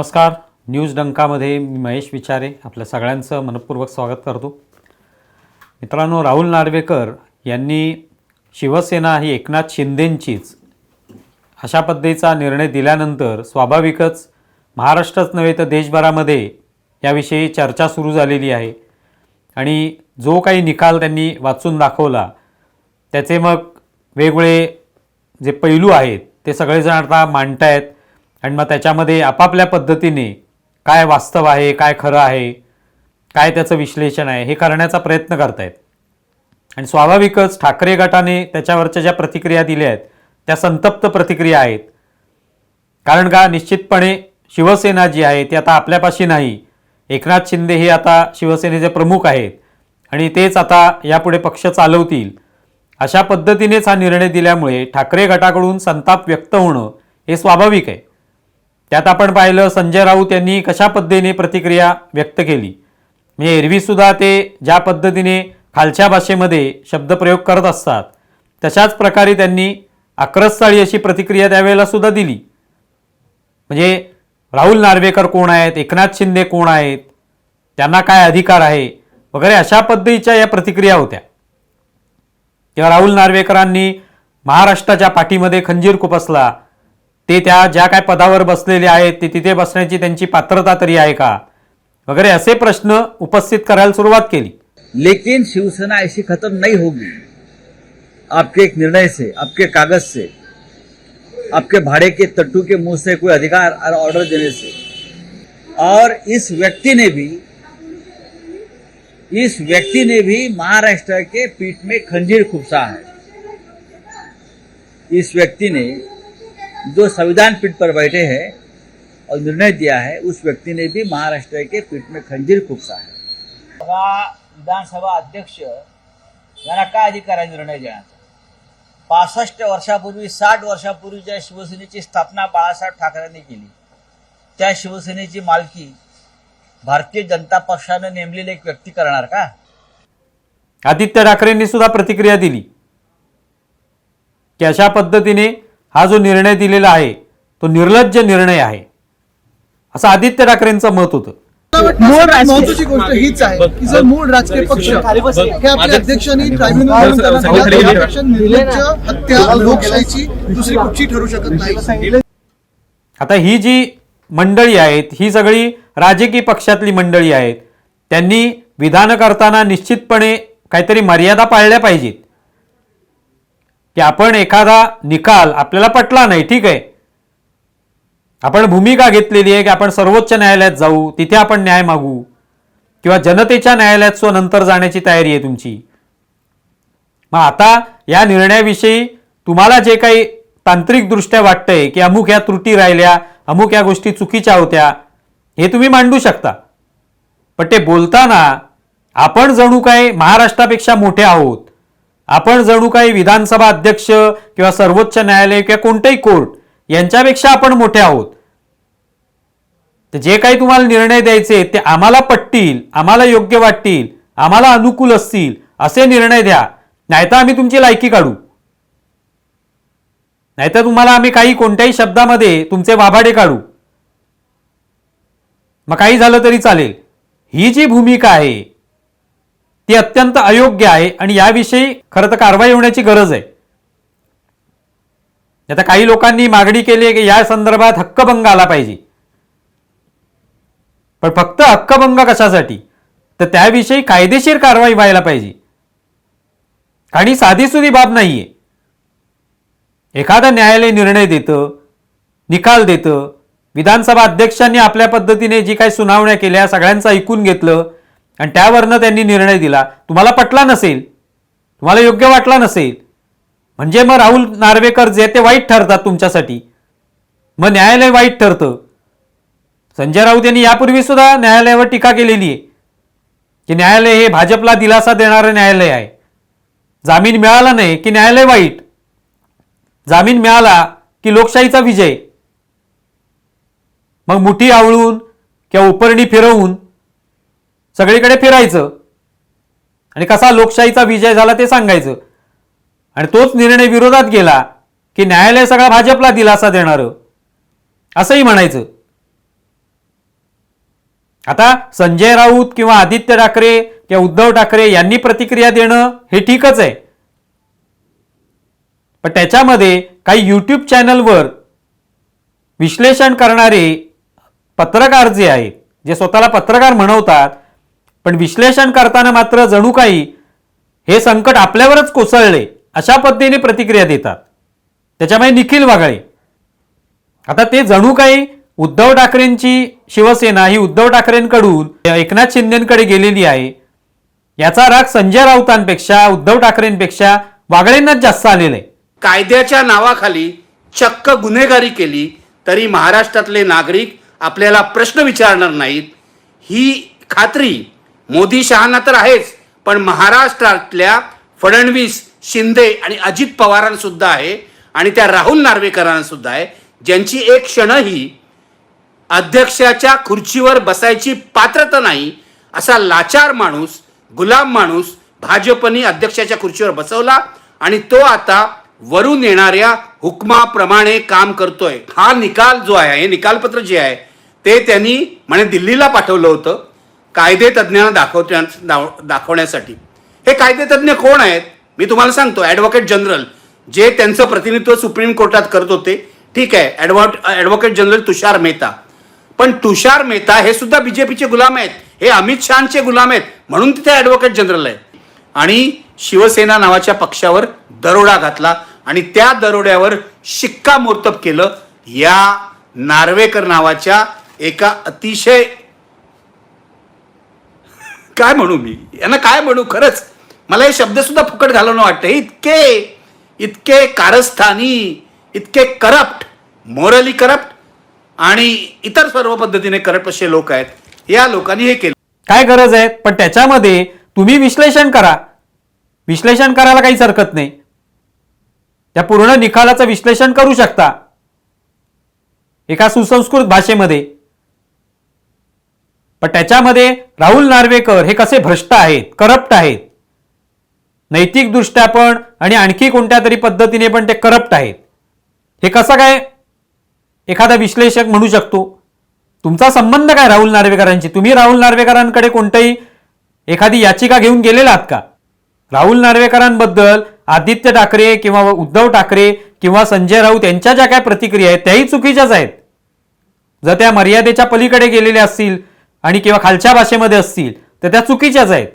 नमस्कार. न्यूज डंकामध्ये मी महेश विचारे. आपल्या सगळ्यांचं मनपूर्वक स्वागत करतो. मित्रांनो राहुल नार्वेकर यांनी शिवसेना ही एकनाथ शिंदेंचीच अशा पद्धतीचा निर्णय दिल्यानंतर स्वाभाविकच महाराष्ट्रच नव्हे तर देशभरामध्ये याविषयी चर्चा सुरू झालेली आहे. आणि जो काही निकाल त्यांनी वाचून दाखवला त्याचे मग वेगवेगळे जे पैलू आहेत ते सगळेजण आता मांडतायत. आणि मग त्याच्यामध्ये आपापल्या पद्धतीने काय वास्तव आहे काय खरं आहे काय त्याचं विश्लेषण आहे हे करण्याचा प्रयत्न करतायत. आणि स्वाभाविकच ठाकरे गटाने त्याच्यावरच्या ज्या प्रतिक्रिया दिल्या आहेत त्या संतप्त प्रतिक्रिया आहेत. कारण का निश्चितपणे शिवसेना जी आहे ती आता आपल्यापाशी नाही. एकनाथ शिंदे हे आता शिवसेनेचे प्रमुख आहेत. आणि तेच आता यापुढे पक्ष चालवतील. अशा पद्धतीनेच हा निर्णय दिल्यामुळे ठाकरे गटाकडून संताप व्यक्त होणं हे स्वाभाविक आहे. त्यात आपण पाहिलं संजय राऊत यांनी कशा पद्धतीने प्रतिक्रिया व्यक्त केली? म्हणजे एरवीसुद्धा ते ज्या पद्धतीने खालच्या भाषेमध्ये शब्दप्रयोग करत असतात तशाच प्रकारे त्यांनी अक्रस्थाळी अशी प्रतिक्रिया त्यावेळेला सुद्धा दिली. म्हणजे राहुल नार्वेकर कोण आहेत? एकनाथ शिंदे कोण आहेत? त्यांना काय अधिकार आहे? वगैरे अशा पद्धतीच्या या प्रतिक्रिया होत्या. किंवा राहुल नार्वेकरांनी महाराष्ट्राच्या पाठीमध्ये खंजीर खुपसला ते त्या ज्या काय पदावर बसलेले आहेत ते तिथे बसण्याची त्यांची पात्रता तरी आहे का? वगैरे असे प्रश्न उपस्थित करायला सुरुवात केली. लेकिन शिवसेना ऐसी खत्म नहीं होगी. आपके एक निर्णय से आपके कागज से आपके भाड़े के तट्टू के मुंह से कोई अधिकार और ऑर्डर देने से। और इस व्यक्ति ने भी इस व्यक्ति ने भी महाराष्ट्र के पीठ में खंजीर खुपसा है। इस व्यक्ति ने जो संविधान पीठ पर बैठे हैं और निर्णय दिया है उस व्यक्ति ने भी महाराष्ट्र के पीठ में खंजीर खुपसा है। सभा विधानसभा अध्यक्ष यांना काय अधिकार आहे निर्णय देण्याचा पासष्ट वर्षापूर्वी साठ वर्षापूर्वी ज्या शिवसेनेची स्थापना बाळासाहेब ठाकरेंनी केली त्या शिवसेनेची मालकी भारतीय जनता पक्षानं नेमलेले एक व्यक्ती करणार का? आदित्य ठाकरेंनी सुद्धा प्रतिक्रिया दिली. की अशा पद्धतीने हा जो निर्णय दिलेला आहे तो निर्लज्ज निर्णय आहे. असं आदित्य ठाकरेंचं मत होतं. मूळ महत्वाची गोष्ट हीच आहे की जर मूळ राजकीय पक्ष हे आपल्या अध्यक्षांनी ट्रायब्युनल अध्यक्ष निर्लज्ज हत्या लोकशाहीची दुसरी कुठची ठरू शकत नाही. आता ही जी मंडळी आहेत ही सगळी राजकीय पक्षातली मंडळी आहेत त्यांनी विधान करताना निश्चितपणे काहीतरी मर्यादा पाळल्या पाहिजेत. की आपण एखादा निकाल आपल्याला पटला नाही ठीक आहे? आपण भूमिका घेतलेली आहे की आपण सर्वोच्च न्यायालयात जाऊ तिथे आपण न्याय मागू किंवा जनतेच्या न्यायालयात सो नंतर जाण्याची तयारी आहे तुमची. मग आता या निर्णयाविषयी तुम्हाला जे काही तांत्रिकदृष्ट्या वाटतंय की अमुक या त्रुटी राहिल्या अमुक या गोष्टी चुकीच्या होत्या हे तुम्ही मांडू शकता. पण ते बोलताना आपण जणू काय महाराष्ट्रापेक्षा मोठे आहोत आपण जणू काही विधानसभा अध्यक्ष किंवा सर्वोच्च न्यायालय किंवा कोणतेही कोर्ट यांच्यापेक्षा आपण मोठे आहोत. तर जे काही तुम्हाला निर्णय द्यायचे ते आम्हाला पटतील आम्हाला योग्य वाटतील आम्हाला अनुकूल असतील असे निर्णय द्या. नाहीतर आम्ही तुमची लायकी काढू. नाहीतर तुम्हाला आम्ही काही कोणत्याही शब्दामध्ये तुमचे वाभाडे काढू. मग काही झालं तरी चालेल. ही जी भूमिका आहे ती अत्यंत अयोग्य आहे आणि याविषयी खरं तर कारवाई होण्याची गरज आहे. आता काही लोकांनी मागणी केली आहे की या संदर्भात हक्कभंग आला पाहिजे. पण फक्त हक्कभंग कशासाठी? तर त्याविषयी कायदेशीर कारवाई व्हायला पाहिजे. आणि साधीसुधी बाब नाहीये. एखादं न्यायालय निर्णय देतं निकाल देतं विधानसभा अध्यक्षांनी आपल्या पद्धतीने जी काही सुनावण्या केल्या सगळ्यांचं ऐकून घेतलं आणि त्यावरनं त्यांनी निर्णय दिला तुम्हाला पटला नसेल तुम्हाला योग्य वाटला नसेल म्हणजे मग राहुल नार्वेकर जे ते वाईट ठरतात तुमच्यासाठी. मग न्यायालय वाईट ठरतं. संजय राऊत यांनी यापूर्वी सुद्धा न्यायालयावर टीका केलेली आहे की न्यायालय हे भाजपला दिलासा देणारं न्यायालय आहे. जामीन मिळाला नाही की न्यायालय वाईट. जामीन मिळाला की लोकशाहीचा विजय. मग मुठी आवळून किंवा उपरणी फिरवून सगळीकडे फिरायचं. आणि कसा लोकशाहीचा विजय झाला ते सांगायचं. आणि तोच निर्णय विरोधात गेला की न्यायालय सगळा भाजपला दिलासा देणारं. असंही म्हणायचं. आता संजय राऊत किंवा आदित्य ठाकरे किंवा उद्धव ठाकरे यांनी प्रतिक्रिया देणं हे ठीकच आहे. पण त्याच्यामध्ये काही यूट्यूब चॅनलवर विश्लेषण करणारे पत्रकार जे आहेत जे स्वतःला पत्रकार म्हणवतात पण विश्लेषण करताना मात्र जणू काही हे संकट आपल्यावरच कोसळले अशा पद्धतीने प्रतिक्रिया देतात. त्याच्यामुळे निखिल वागळे आता ते जणू काही उद्धव ठाकरेंची शिवसेना ही उद्धव ठाकरेंकडून एकनाथ शिंदेकडे गेलेली आहे. याचा राग संजय राऊतांपेक्षा उद्धव ठाकरेंपेक्षा वागळेंनाच जास्त आलेला आहे. कायद्याच्या नावाखाली चक्क गुन्हेगारी केली तरी महाराष्ट्रातले नागरिक आपल्याला प्रश्न विचारणार नाहीत. ही खात्री मोदी शहाणा तर आहेच पण महाराष्ट्रातल्या फडणवीस शिंदे आणि अजित पवारांसुद्धा आहे आणि त्या राहुल नार्वेकरांसुद्धा आहे. ज्यांची एक क्षणही अध्यक्षाच्या खुर्चीवर बसायची पात्रता नाही असा लाचार माणूस गुलाम माणूस भाजपनी अध्यक्षाच्या खुर्चीवर बसवला आणि तो आता वरून येणाऱ्या हुकमाप्रमाणे काम करतोय. हा निकाल जो आहे हे निकालपत्र जे आहे ते त्यांनी म्हणे दिल्लीला पाठवलं होतं. कायदे तज्ज्ञांना दाखवत्या दाव- दाखवण्यासाठी. हे कायदेतज्ज्ञ कोण आहेत? मी तुम्हाला सांगतो ॲडव्होकेट जनरल जे त्यांचं प्रतिनिधित्व सुप्रीम कोर्टात करत होते. ठीक आहे ॲडव्हो ॲडव्होकेट जनरल तुषार मेहता. पण तुषार मेहता हे सुद्धा बीजेपीचे गुलाम आहेत. हे अमित शहाचे गुलाम आहेत. म्हणून तिथे ॲडव्होकेट जनरल आहे. आणि शिवसेना नावाच्या पक्षावर दरोडा घातला आणि त्या दरोड्यावर शिक्कामोर्तब केलं या नार्वेकर नावाच्या एका अतिशय काय म्हणू मी? यांना काय म्हणू? खरंच मला हे शब्द सुद्धा फुकट घालवणं वाटतं. इतके इतके कारस्थानी इतके करप्ट मोरली करप्ट आणि इतर सर्व पद्धतीने करप्ट असे लोक आहेत. या लोकांनी हे केलं. काय गरज आहे? पण त्याच्यामध्ये तुम्ही विश्लेषण करा. विश्लेषण करायला काहीच हरकत नाही. त्या पूर्ण निकालाचं विश्लेषण करू शकता. एका सुसंस्कृत भाषेमध्ये. पण त्याच्यामध्ये राहुल नार्वेकर हे कसे भ्रष्ट आहेत करप्ट आहेत? नैतिकदृष्ट्या पण आणि आणखी कोणत्या तरी पद्धतीने पण ते करप्ट आहेत. हे कसं काय एखादा विश्लेषक म्हणू शकतो? तुमचा संबंध काय राहुल नार्वेकरांची तुम्ही राहुल नार्वेकरांकडे कोणतंही एखादी याचिका घेऊन गेलेला आहात का? राहुल नार्वेकरांबद्दल आदित्य ठाकरे किंवा उद्धव ठाकरे किंवा संजय राऊत यांच्या ज्या काय प्रतिक्रिया आहेत त्याही चुकीच्याच आहेत. जर त्या मर्यादेच्या पलीकडे गेलेल्या असतील आणि किंवा खालच्या भाषेमध्ये असतील तर त्या चुकीच्याच आहेत.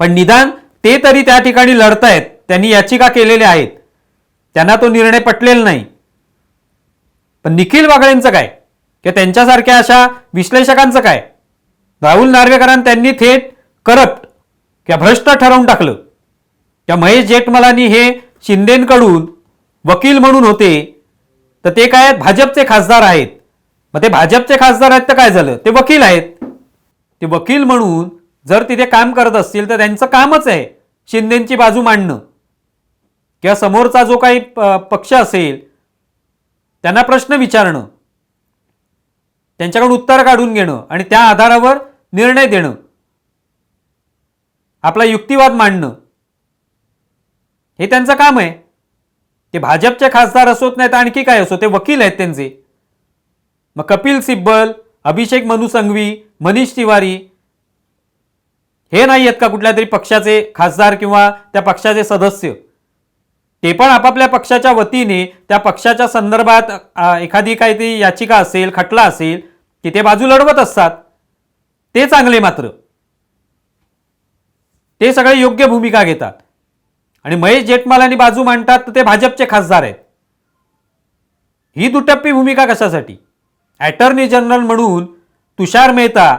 पण निदान ते तरी त्या ठिकाणी लढतायत त्यांनी याचिका केलेल्या आहेत. त्यांना तो निर्णय पटलेला नाही. पण निखिल वागळेंचं काय? किंवा त्यांच्यासारख्या अशा विश्लेषकांचं काय? राहुल नार्वेकरांनी त्यांनी थेट करप्ट किंवा भ्रष्ट ठरवून टाकलं. किंवा महेश जेठमलानी हे शिंदेकडून वकील म्हणून होते. तर ते काय आहेत? भाजपचे खासदार आहेत. मग ते भाजपचे खासदार आहेत तर काय झालं? ते वकील आहेत. ते वकील म्हणून जर तिथे काम करत असतील तर त्यांचं कामच आहे शिंदेची बाजू मांडणं. किंवा समोरचा जो काही प- पक्ष असेल त्यांना प्रश्न विचारणं. त्यांच्याकडून उत्तर काढून घेणं आणि त्या आधारावर निर्णय देणं. आपला युक्तिवाद मांडणं. हे त्यांचं काम आहे. ते भाजपचे खासदार असोत नाही तर आणखी काय असो ते वकील आहेत त्यांचे. मग कपिल सिब्बल अभिषेक मनु संघवी मनीष तिवारी हे नाही आहेत का कुठल्या तरी पक्षाचे खासदार किंवा त्या पक्षाचे सदस्य? ते पण आपापल्या पक्षाच्या वतीने त्या पक्षाच्या संदर्भात एखादी काही ती याचिका असेल खटला असेल की ते बाजू लढवत असतात. ते चांगले मात्र. ते सगळे योग्य भूमिका घेतात. आणि महेश जेठमालानी बाजू मांडतात तर ते भाजपचे खासदार आहेत. ही दुटप्पी भूमिका कशासाठी? ॲटर्नी जनरल म्हणून तुषार मेहता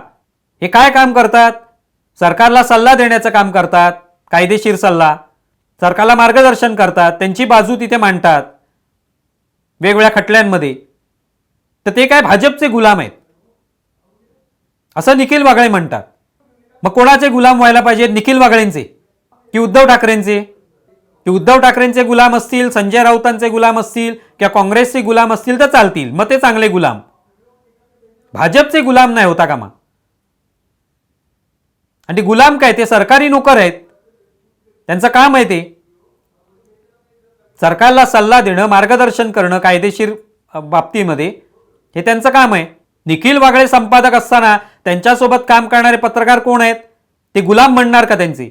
हे काय काम करतात? सरकारला सल्ला देण्याचं काम करतात कायदेशीर सल्ला. सरकारला मार्गदर्शन करतात त्यांची बाजू तिथे मांडतात. वेगवेगळ्या खटल्यांमध्ये. तर ते काय भाजपचे गुलाम आहेत? असं निखिल वागळे म्हणतात. मग कोणाचे गुलाम व्हायला पाहिजेत? निखिल वागळेंचे की उद्धव ठाकरेंचे? की उद्धव ठाकरेंचे गुलाम असतील संजय राऊतांचे गुलाम असतील किंवा काँग्रेसचे गुलाम असतील तर चालतील. मग ते चांगले गुलाम. भाजपचे गुलाम नाही होता कामा. आणि गुलाम काय ते? सरकारी नोकर आहेत. त्यांचं काम आहे ते. सरकारला सल्ला देणं मार्गदर्शन करणं कायदेशीर बाबतीमध्ये हे त्यांचं काम आहे. निखिल वागळे संपादक असताना त्यांच्यासोबत काम करणारे पत्रकार कोण आहेत? ते गुलाम म्हणणार का त्यांचे?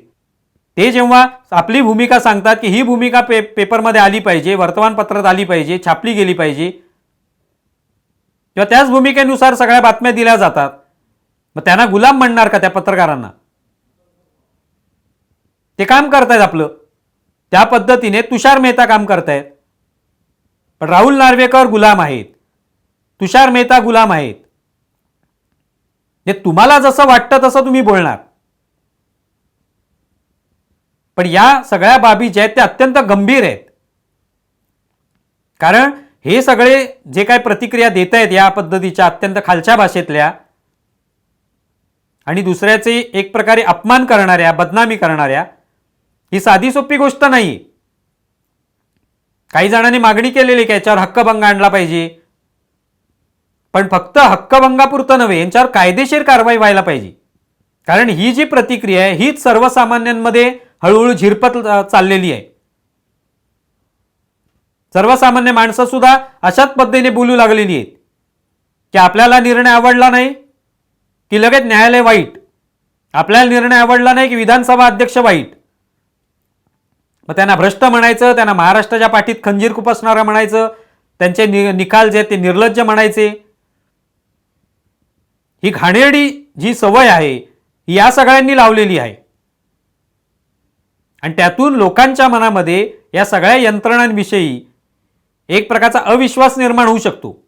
ते जेव्हा आपली भूमिका सांगतात की ही भूमिका पे पेपरमध्ये आली पाहिजे वर्तमानपत्रात आली पाहिजे छापली गेली पाहिजे किंवा त्याच भूमिकेनुसार सगळ्या बातम्या दिल्या जातात. मग त्यांना गुलाम म्हणणार का त्या पत्रकारांना? ते काम करतायत आपलं. त्या पद्धतीने तुषार मेहता काम करतायत. पण राहुल नार्वेकर गुलाम आहेत. तुषार मेहता गुलाम आहेत. हे तुम्हाला जसं वाटतं तसं तुम्ही बोलणार. पण या सगळ्या बाबी ज्या आहेत त्या अत्यंत गंभीर आहेत. कारण हे सगळे जे काय प्रतिक्रिया देत आहेत या पद्धतीच्या अत्यंत खालच्या भाषेतल्या आणि दुसऱ्याचे एक प्रकारे अपमान करणाऱ्या बदनामी करणाऱ्या ही साधी सोपी गोष्ट नाही. काही जणांनी मागणी केलेली की याच्यावर हक्कभंग आणला पाहिजे. पण फक्त हक्कभंगापुरतं नव्हे यांच्यावर कायदेशीर कारवाई व्हायला पाहिजे. कारण ही जी प्रतिक्रिया आहे हीच सर्वसामान्यांमध्ये हळूहळू झिरपत चाललेली आहे. सर्वसामान्य माणसं सुद्धा अशाच पद्धतीने बोलू लागलेली आहेत की आपल्याला निर्णय आवडला नाही की लगेच न्यायालय वाईट. आपल्याला निर्णय आवडला नाही की विधानसभा अध्यक्ष वाईट. मग त्यांना भ्रष्ट म्हणायचं त्यांना महाराष्ट्राच्या पाठीत खंजीर खुपसणारं म्हणायचं त्यांचे नि निकाल जे आहेत ते निर्लज्ज म्हणायचे. ही घाणेरडी जी सवय आहे ही या सगळ्यांनी लावलेली आहे. आणि त्यातून लोकांच्या मनामध्ये या सगळ्या यंत्रणांविषयी एक प्रकारचा अविश्वास निर्माण होऊ शकतो.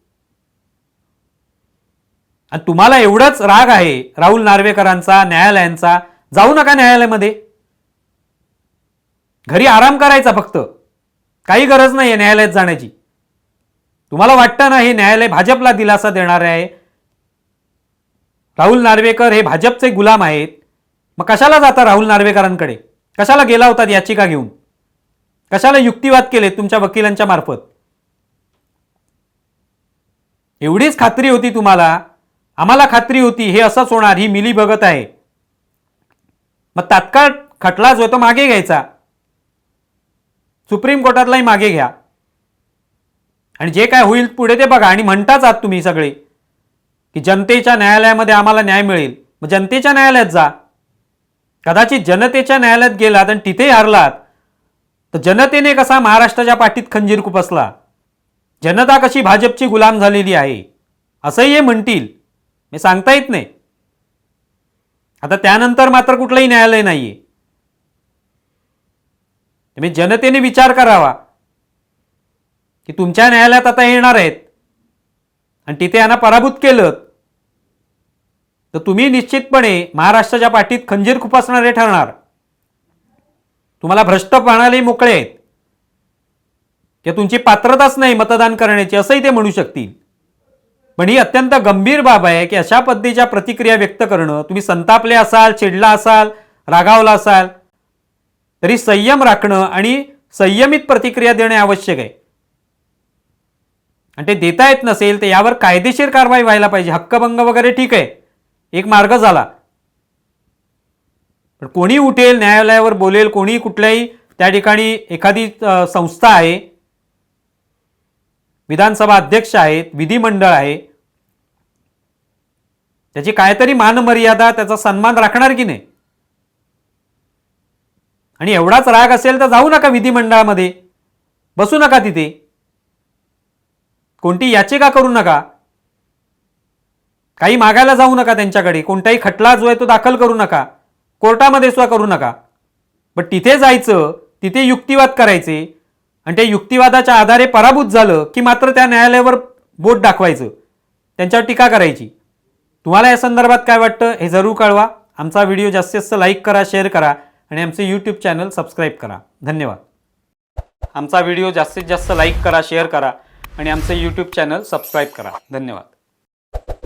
आणि तुम्हाला एवढंच राग आहे राहुल नार्वेकरांचा न्यायालयांचा जाऊ नका न्यायालयामध्ये. घरी आराम करायचा फक्त. काही गरज नाही आहे न्यायालयात जाण्याची. तुम्हाला वाटतं ना हे न्यायालय भाजपला दिलासा देणार आहे. राहुल नार्वेकर हे भाजपचे गुलाम आहेत. मग कशाला जाता राहुल नार्वेकरांकडे? कशाला गेला होतात याचिका घेऊन? कशाला युक्तिवाद केले तुमच्या वकिलांच्या मार्फत? एवढीच खात्री होती तुम्हाला? आम्हाला खात्री होती हे असंच होणार ही मिली बघत आहे. मग तात्काळ खटला जो तो मागे घ्यायचा. सुप्रीम कोर्टातलाही मागे घ्या. आणि जे काय होईल पुढे ते बघा. आणि म्हणताच आहात तुम्ही सगळे की जनतेच्या न्यायालयामध्ये आम्हाला न्याय मिळेल. मग जनतेच्या न्यायालयात जा. कदाचित जनतेच्या न्यायालयात गेलात आणि तिथे हारलात. तर जनतेने कसा महाराष्ट्राच्या पाठीत खंजीर खुपसला जनता कशी भाजपची गुलाम झालेली आहे? असंही हे म्हणतील. मी सांगता येत नाही. आता त्यानंतर मात्र कुठलंही न्यायालय नाहीये. तुम्ही जनतेने विचार करावा की तुमच्या न्यायालयात आता येणार आहेत आणि तिथे यांना पराभूत केलं तर तुम्ही निश्चितपणे महाराष्ट्राच्या पाठीत खंजीर खुपासणारे ठरणार. तुम्हाला भ्रष्ट प्रणाली मोकळे आहेत. किंवा तुमची पात्रताच नाही मतदान करण्याची असंही ते म्हणू शकतील. पण ही अत्यंत गंभीर बाब आहे की अशा पद्धतीच्या प्रतिक्रिया व्यक्त करणं तुम्ही संतापले असाल चिडला असाल रागावला असाल तरी संयम राखणं आणि संयमित प्रतिक्रिया देणे आवश्यक आहे. आणि ते देता येत नसेल तर यावर कायदेशीर कारवाई व्हायला पाहिजे. हक्कभंग वगैरे ठीक आहे. एक मार्ग झाला. पण कोणी उठेल न्यायालयावर बोलेल कोणी कुठल्याही त्या ठिकाणी एखादी संस्था आहे विधानसभा अध्यक्ष आहेत विधिमंडळ आहे. त्याची काहीतरी मानमर्यादा त्याचा सन्मान राखणार की नाही? आणि एवढाच राग असेल तर जाऊ नका विधिमंडळामध्ये. बसू नका तिथे. कोणती याचिका करू नका. काही मागायला जाऊ नका त्यांच्याकडे. कोणताही खटला जो आहे तो दाखल करू नका. कोर्टामध्ये सुद्धा करू नका. पण तिथे जायचं तिथे युक्तिवाद करायचे आणि ते युक्तिवादाच्या आधारे पराभूत झालं की मात्र त्या न्यायालयावर बोट दाखवायचं. त्यांच्यावर टीका करायची. तुम्हाला या संदर्भात काय वाटतं हे जरूर कळवा. आमचा व्हिडिओ जास्तीत जास्त लाईक करा शेअर करा आणि आमचे यूट्यूब चॅनल सबस्क्राईब करा. धन्यवाद. आमचा व्हिडिओ जास्तीत जास्त लाईक करा शेअर करा आणि आमचे यूट्यूब चॅनल सबस्क्राईब करा. धन्यवाद.